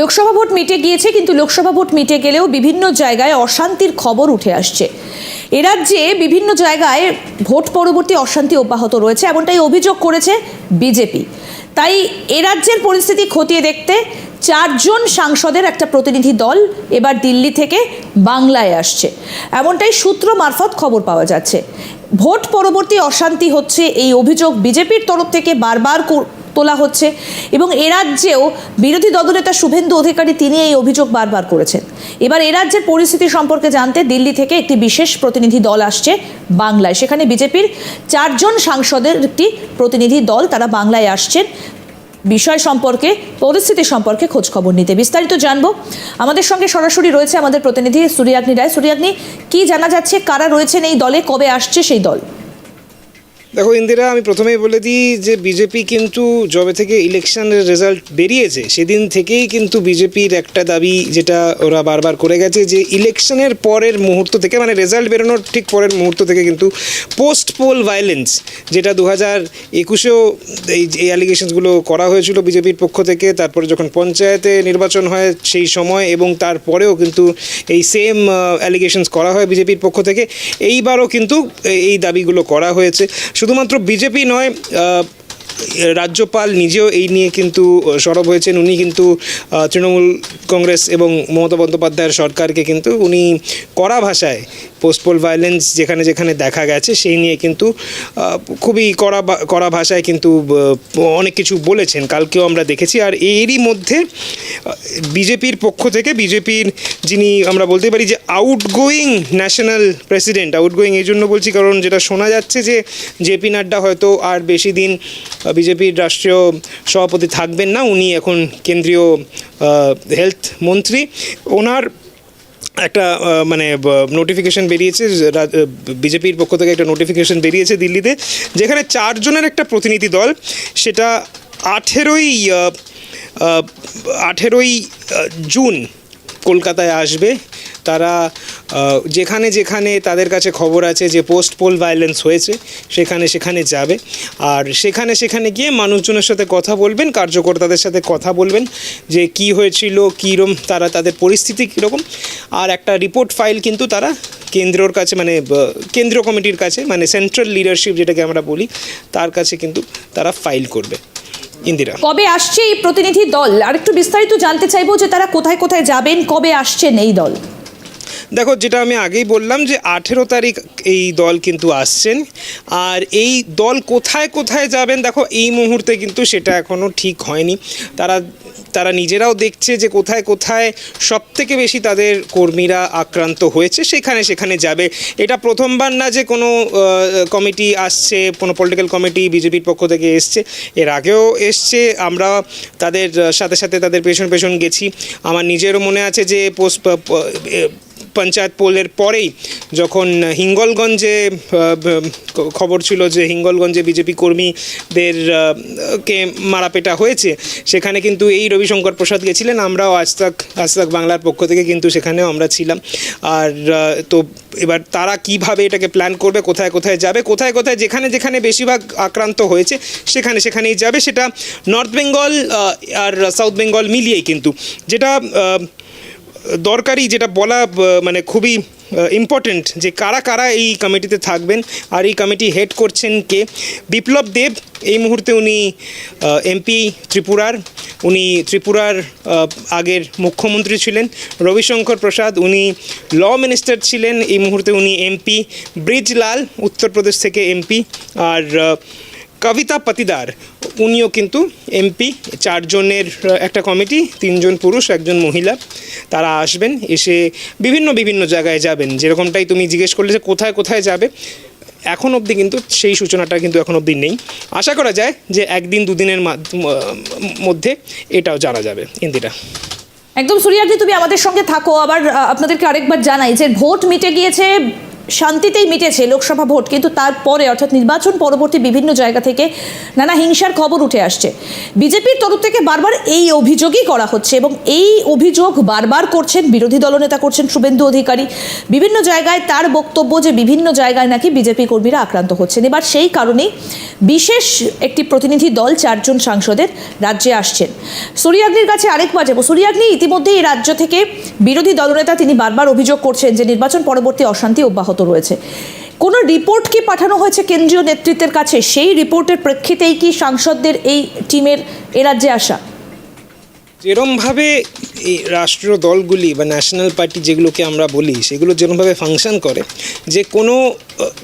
Lok Sabha vote মিটে গিয়েছে, কিন্তু লোকসভা ভোট মিটে গেলেও বিভিন্ন জায়গায় অশান্তির খবর উঠে আসছে। এ রাজ্যে বিভিন্ন জায়গায় ভোট পরবর্তী অশান্তি অব্যাহত রয়েছে, এমনটাই অভিযোগ করেছে বিজেপি। তাই এ রাজ্যের পরিস্থিতি খতিয়ে দেখতে চারজন সাংসদের একটা প্রতিনিধি দল এবার দিল্লি থেকে বাংলায় আসছে। এমনটাই সূত্র মারফত খবর পাওয়া যাচ্ছে। ভোট পরবর্তী অশান্তি হচ্ছে এই অভিযোগ বিজেপির তরফ থেকে বারবার তোলা হচ্ছে এবং এ রাজ্যেও বিরোধী দলনেতা শুভেন্দু অধিকারী তিনি এই অভিযোগ বারবার করেছেন। এবার এ রাজ্যের পরিস্থিতি সম্পর্কে জানতে দিল্লি থেকে একটি বিশেষ প্রতিনিধি দল আসছে বাংলায়। সেখানে বিজেপির চারজন সাংসদের একটি প্রতিনিধি দল তারা বাংলায় আসছেন। বিষয় সম্পর্কে, পরিস্থিতি সম্পর্কে খোঁজ খবর নিতে। বিস্তারিত জানব। আমাদের সঙ্গে সরাসরি রয়েছে আমাদের প্রতিনিধি সূর্যাগ্নি রায়। সূর্যাগ্নি, কি জানা যাচ্ছে? কারা রয়েছেন এই দলে? কবে আসছে সেই দল? দেখো ইন্দিরা, আমি প্রথমেই বলে দিই যে বিজেপি কিন্তু যবে থেকে ইলেকশনের রেজাল্ট বেরিয়েছে, সেদিন থেকেই কিন্তু বিজেপির একটা দাবি যেটা ওরা বারবার করে গেছে যে ইলেকশনের পরের মুহূর্ত থেকে মানে রেজাল্ট বেরোনোর ঠিক পরের মুহূর্ত থেকে কিন্তু পোস্ট পোল ভায়োলেন্স যেটা দু হাজার একুশেও এই এই অ্যালিগেশনসগুলো করা হয়েছিল বিজেপির পক্ষ থেকে, তারপরে যখন পঞ্চায়েতে নির্বাচন হয় সেই সময় এবং তারপরেও কিন্তু এই সেম অ্যালিগেশনস করা হয় বিজেপির পক্ষ থেকে, এইবারও কিন্তু এই দাবিগুলো করা হয়েছে। শুধুমাত্র বিজেপি নয় রাজ্যপাল নিজেও এই নিয়ে কিন্তু সরব হয়েছেন। উনি কিন্তু তৃণমূল কংগ্রেস এবং মমতা বন্দ্যোপাধ্যায়ের সরকারকে কিন্তু উনি কড়া ভাষায় পোস্টপোল ভায়োলেন্স যেখানে যেখানে দেখা গেছে, সেই নিয়ে কিন্তু খুবই কড়া কড়া ভাষায় কিন্তু অনেক কিছু বলেছেন। কালকেও আমরা দেখেছি। আর এরই মধ্যে বিজেপির পক্ষ থেকে, বিজেপির যিনি আমরা বলতে পারি যে আউটগোয়িং ন্যাশনাল প্রেসিডেন্ট আউটগোয়িং এই জন্য বলছি কারণ যেটা শোনা যাচ্ছে যে জেপি নাড্ডা হয়তো আর বেশি দিন বিজেপির রাষ্ট্রীয় সভাপতি থাকবেন না, উনি এখন কেন্দ্রীয় হেলথ মন্ত্রী। ওনার একটা মানে নোটিফিকেশন বেরিয়েছে বিজেপির পক্ষ থেকে একটা নোটিফিকেশন বেরিয়েছে দিল্লিতে, যেখানে চারজনের একটা প্রতিনিধি দল, সেটা আঠেরোই আঠেরোই জুন কলকাতায় আসবে। তারা যেখানে যেখানে তাদের কাছে খবর আছে যে পোস্ট পোল ভায়োলেন্স হয়েছে, সেখানে সেখানে যাবে। আর সেখানে সেখানে গিয়ে মানুষজনের সাথে কথা বলবেন, কার্যকর্তাদের সাথে কথা বলবেন, যে কি হয়েছিল, কীরম, তারা তাদের পরিস্থিতি কীরকম। আর একটা রিপোর্ট ফাইল কিন্তু তারা কেন্দ্রর কাছে মানে কেন্দ্রীয় কমিটির কাছে মানে সেন্ট্রাল লিডারশিপ যেটাকে আমরা বলি, তার কাছে কিন্তু তারা ফাইল করবে। ইন্দিরা। কবে আসছে এই প্রতিনিধি দল? আর একটু বিস্তারিত জানতে চাইব যে তারা কোথায় কোথায় যাবেন কবে আসছেন এই দল? দেখো যেটা আমি আগেই বললাম যে আঠেরো তারিখ এই দল কিন্তু আসছেন। আর এই দল কোথায় কোথায় যাবেন দেখো এই মুহূর্তে কিন্তু সেটা এখনও ঠিক হয়নি। তারা তারা নিজেরাও দেখছে যে কোথায় কোথায় সব থেকে বেশি তাদের কর্মীরা আক্রান্ত হয়েছে, সেখানে সেখানে যাবে। এটা প্রথমবার না যে কোনো কমিটি আসছে, কোনো পলিটিক্যাল কমিটি বিজেপির পক্ষ থেকে এসছে, এর আগেও এসছে। আমরা তাদের সাথে সাথে তাদের পেছন পেছন গেছি। আমার নিজেরও মনে আছে যে পোস্ট পঞ্চায়েত পোলের পরেই যখন হিঙ্গলগঞ্জে খবর ছিল যে হিঙ্গলগঞ্জে বিজেপি কর্মীদের কে মারাপেটা হয়েছে, সেখানে কিন্তু এই রবিশঙ্কর প্রসাদ গেছিলেন, আমরাও আজ তাক আজ তাক বাংলার পক্ষ থেকে কিন্তু সেখানেও আমরা ছিলাম। আর তো এবার তারা কীভাবে এটাকে প্ল্যান করবে, কোথায় কোথায় যাবে, কোথায় কোথায়, যেখানে যেখানে বেশিরভাগ আক্রান্ত হয়েছে, সেখানে, সেখানেই যাবে। সেটা নর্থ বেঙ্গল আর সাউথ বেঙ্গল মিলিয়েই কিন্তু। যেটা দরকারি, যেটা বলা মানে খুবই ইম্পর্টেন্ট যে কারা কারা এই কমিটিতে থাকবেন আর এই কমিটি হেড করছেন কে? বিপ্লব দেব, এই মুহূর্তে উনি এমপি ত্রিপুরার, উনি ত্রিপুরার আগের মুখ্যমন্ত্রী ছিলেন। রবিশঙ্কর প্রসাদ, উনি ল মিনিস্টার ছিলেন, এই মুহূর্তে উনি এমপি ব্রিজলাল, উত্তরপ্রদেশ থেকে এমপি আর কবিতা পাতিদার। উনিও কিন্তু এমপি, চারজনের একটা কমিটি, তিনজন পুরুষ, একজন মহিলা। তারা আসবেন, এসে বিভিন্ন বিভিন্ন জায়গায় যাবেন। যেরকমটাই তুমি জিজ্ঞেস করলে যে কোথায় কোথায় যাবে, এখন অবধি কিন্তু সেই সূচনাটা কিন্তু এখন অবধি নেই। আশা করা যায় যে একদিন, দুদিনের মাধ্য- এটাও জানা যাবে। ইন্দিরা। একদম সূর্যাগ্নি তুমি আমাদের সঙ্গে থাকো। আবার আপনাদেরকে আরেকবার জানাই যে ভোট মিটে গিয়েছে শান্তিতেই মিটেছে লোকসভা ভোট, কিন্তু তারপরে, অর্থাৎ নির্বাচন পরবর্তী বিভিন্ন জায়গা থেকে নানা হিংসার খবর উঠে আসছে। বিজেপির তরফ থেকে বারবার এই অভিযোগই করা হচ্ছে এবং এই অভিযোগ বারবার করছেন বিরোধী দলনেতা করছেন শুভেন্দু অধিকারী। বিভিন্ন জায়গায় তার বক্তব্য যে বিভিন্ন জায়গায় নাকি বিজেপি কর্মীরা আক্রান্ত হচ্ছেন। এবার সেই কারণেই বিশেষ একটি প্রতিনিধি দল চারজন সাংসদের রাজ্যে আসছেন। সুরিয়াগ্নির কাছে আরেকবার যাব সুরিয়াগ্নি ইতিমধ্যে এই রাজ্য থেকে বিরোধী দলনেতা তিনি বারবার অভিযোগ করছেন যে নির্বাচন পরবর্তী অশান্তি অব্যাহত রয়েছে। কোনো রিপোর্ট কি পাঠানো হয়েছে কেন্দ্রীয় নেতৃত্বের কাছে? সেই রিপোর্টের প্রেক্ষিতেই কি সাংসদদের এই টিমের এ রাজ্যে আসা? যেরমভাবে এই রাষ্ট্রীয় দলগুলি বা ন্যাশনাল পার্টি যেগুলোকে আমরা বলি, সেগুলো যেরমভাবে ফাংশন করে, যে কোনো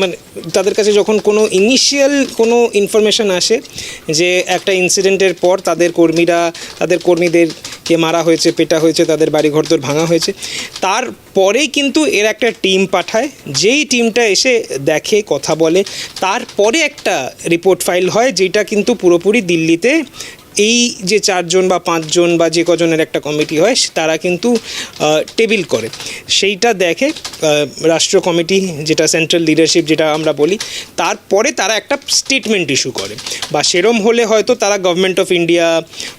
মানে তাদের কাছে যখন কোনো ইনিশিয়াল কোনো ইনফরমেশন আসে, যে একটা ইনসিডেন্টের পর তাদের কর্মীরা, তাদের কর্মীদেরকে মারা হয়েছে, পেটা হয়েছে, তাদের বাড়িঘর তোর ভাঙা হয়েছে তারপরেই কিন্তু এর একটা টিম পাঠায়, যেই টিমটা এসে দেখে, কথা বলে তারপরে একটা রিপোর্ট ফাইল হয়, যেটা কিন্তু পুরোপুরি দিল্লিতে এই যে চারজন বা পাঁচজন বা যে কজনের একটা কমিটি হয়, তারা কিন্তু টেবিল করে। সেইটা দেখে রাষ্ট্র কমিটি যেটা সেন্ট্রাল লিডারশিপ যেটা আমরা বলি, তারপরে তারা একটা স্টেটমেন্ট ইস্যু করে। বা সেরম হলে হয়তো তারা গভর্নমেন্ট অফ ইন্ডিয়া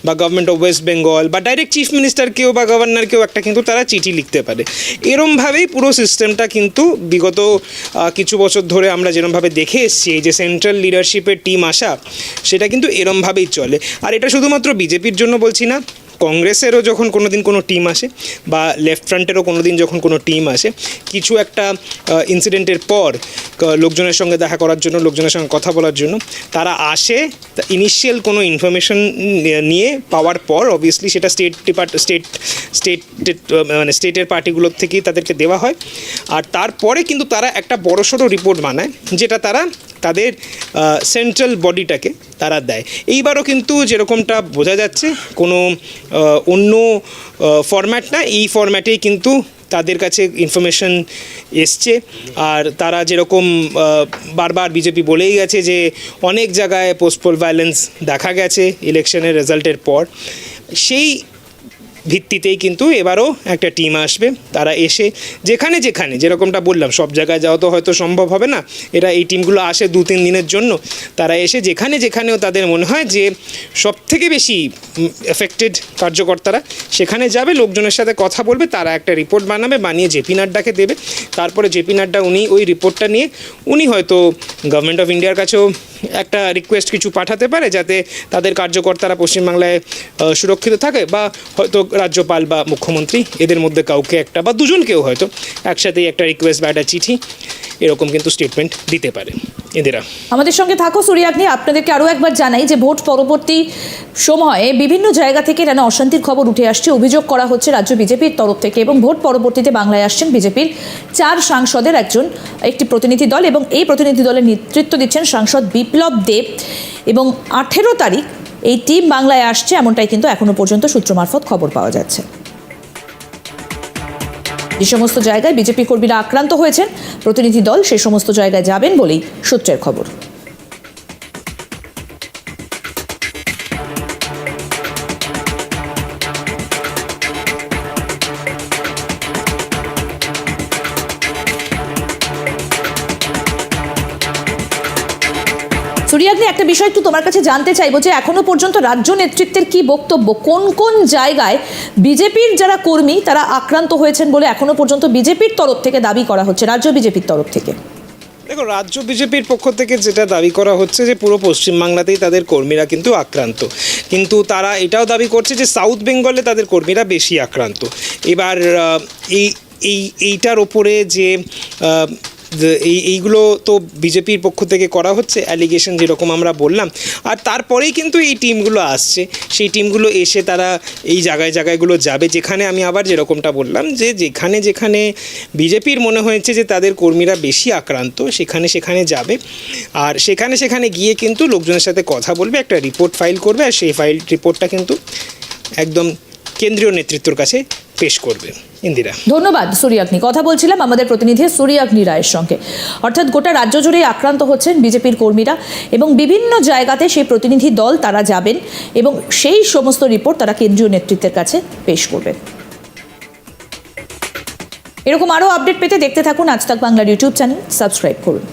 বা গভর্নমেন্ট অফ ওয়েস্ট বেঙ্গল বা ডাইরেক্ট চিফ মিনিস্টারকেও বা গভর্নরকেও একটা কিন্তু তারা চিঠি লিখতে পারে। এরমভাবেই পুরো সিস্টেমটা কিন্তু বিগত কিছু বছর ধরে আমরা যেরমভাবে দেখে এসেছি, এই যে সেন্ট্রাল লিডারশিপের টিম আসা, সেটা কিন্তু এরমভাবেই চলে। আর এটা শুধুমাত্র বিজেপির জন্য বলছি না, কংগ্রেসেরও যখন কোনো দিন কোনো টিম আসে বা লেফট ফ্রন্টেরও কোনো দিন যখন কোনো টিম আসে, কিছু একটা ইনসিডেন্টের পর লোকজনের সঙ্গে দেখা করার জন্য, লোকজনের সঙ্গে কথা বলার জন্য, তারা আসে ইনিশিয়াল কোনো ইনফরমেশন নিয়ে পাওয়ার পর অবভিয়াসলি সেটা স্টেট ডিপার্ট স্টেট স্টেট মানে স্টেটের পার্টিগুলোর থেকেই তাদেরকে দেওয়া হয়। আর তারপরে কিন্তু তারা একটা বড়সড় রিপোর্ট বানায়, যেটা তারা তাদের সেন্ট্রাল বডিটাকে তারা দেয়। এইবারও কিন্তু যেরকমটা বোঝা যাচ্ছে, কোনো অন্য ফরম্যাট না, এই ফরম্যাটেই কিন্তু তাদের কাছে ইনফরমেশন এসছে। আর তারা যেরকম বারবার বিজেপি বলেই গেছে যে, অনেক জায়গায় পোস্টপোল ভায়োলেন্স দেখা গেছে ইলেকশনের রেজাল্টের পর। সেই ভিত্তিতেই কিন্তু এবারও একটা টিম আসবে। তারা এসে যেখানে যেখানে, যেরকমটা বললাম, সব জায়গায় যাওয়া তো হয়তো সম্ভব হবে না। এরা এই টিমগুলো আসে দু, তিন দিনের জন্য। তারা এসে যেখানে যেখানেও তাদের মনে হয় যে সব থেকে বেশি এফেক্টেড কার্যকর্তারা, সেখানে যাবে, লোকজনের সাথে কথা বলবে, তারা একটা রিপোর্ট বানাবে, বানিয়ে জেপি নাড্ডাকে দেবে। তারপরে জেপি নাড্ডা উনি ওই রিপোর্টটা নিয়ে, উনি হয়তো গভর্নমেন্ট অফ ইন্ডিয়ার কাছেও একটা রিকোয়েস্ট কিছু পাঠাতে পারে যাতে তাদের কার্যকর্তারা পশ্চিমবাংলায় সুরক্ষিত থাকে বা হয়তো রাজ্যপাল বা মুখ্যমন্ত্রী এদের মধ্যে কাউকে একটা বা দুজনকেও হয়তো একসাথেই একটা রিকোয়েস্ট বা একটা চিঠি এরকম কিন্তু স্টেটমেন্ট দিতে পারে। এদেরা আমাদের সঙ্গে থাকো সূর্যাগ্নি আপনাদেরকে আরও একবার জানাই যে ভোট পরবর্তী সময়ে বিভিন্ন জায়গা থেকে নানা অশান্তির খবর উঠে আসছে, অভিযোগ করা হচ্ছে রাজ্য বিজেপির তরফ থেকে এবং ভোট পরবর্তীতে বাংলায় আসছেন বিজেপির চার সাংসদের একজন, একটি প্রতিনিধি দল এবং এই প্রতিনিধি দলের নেতৃত্ব দিচ্ছেন সাংসদ বিপ্লব দেব এবং আঠেরো তারিখ এই টিম বাংলায় আসছে, এমনটাই কিন্তু এখনও পর্যন্ত সূত্র মারফত খবর পাওয়া যাচ্ছে। যে সমস্ত জায়গায় বিজেপি কর্মীরা আক্রান্ত হয়েছেন। প্রতিনিধি দল সেই সমস্ত জায়গায় যাবেন বলেই সূত্রের খবর। একটা বিষয় একটু তোমার কাছে জানতে চাইব যে এখনও পর্যন্ত রাজ্য নেতৃত্বের কি বক্তব্য? কোন কোন জায়গায় বিজেপির যারা কর্মী, তারা আক্রান্ত হয়েছেন বলে এখনও পর্যন্ত বিজেপির তরফ থেকে দাবি করা হচ্ছে? রাজ্য বিজেপির তরফ থেকে। দেখো, রাজ্য বিজেপির পক্ষ থেকে যেটা দাবি করা হচ্ছে যে পুরো পশ্চিমবাংলাতেই তাদের কর্মীরা কিন্তু আক্রান্ত। কিন্তু তারা এটাও দাবি করছে যে সাউথ বেঙ্গলে তাদের কর্মীরা বেশি আক্রান্ত। এবার এই এই, এইটার ওপরে যে এই, এইগুলো তো বিজেপির পক্ষ থেকে করা হচ্ছে অ্যালিগেশন যেরকম আমরা বললাম। আর তারপরেই কিন্তু এই টিমগুলো আসছে। সেই টিমগুলো এসে তারা এই জায়গায় জায়গাগুলো যাবে। যেখানে আমি আবার যেরকমটা বললাম যে যেখানে যেখানে বিজেপির মনে হয়েছে যে তাদের কর্মীরা বেশি আক্রান্ত, সেখানে সেখানে যাবে। আর সেখানে সেখানে গিয়ে কিন্তু লোকজনের সাথে কথা বলবে, একটা রিপোর্ট ফাইল করবে, আর সেই ফাইল রিপোর্টটা কিন্তু একদম কেন্দ্রীয় নেতৃত্বর কাছে পেশ করবে। ইন্দিরা। ধন্যবাদ সূর্যাগ্নি। কথা বলছিলাম আমাদের প্রতিনিধি সূর্যাগ্নি রায়ের সঙ্গে। অর্থাৎ গোটা রাজ্য জুড়ে আক্রান্ত হচ্ছেন বিজেপির কর্মীরা এবং বিভিন্ন জায়গাতে সেই প্রতিনিধি দল তারা যাবেন এবং সেই সমস্ত রিপোর্ট তারা কেন্দ্রীয় নেতৃত্বের কাছে পেশ করবেন। এরকম আরও আপডেট পেতে দেখতে থাকুন আজ তাক বাংলার ইউটিউব চ্যানেল। সাবস্ক্রাইব করুন।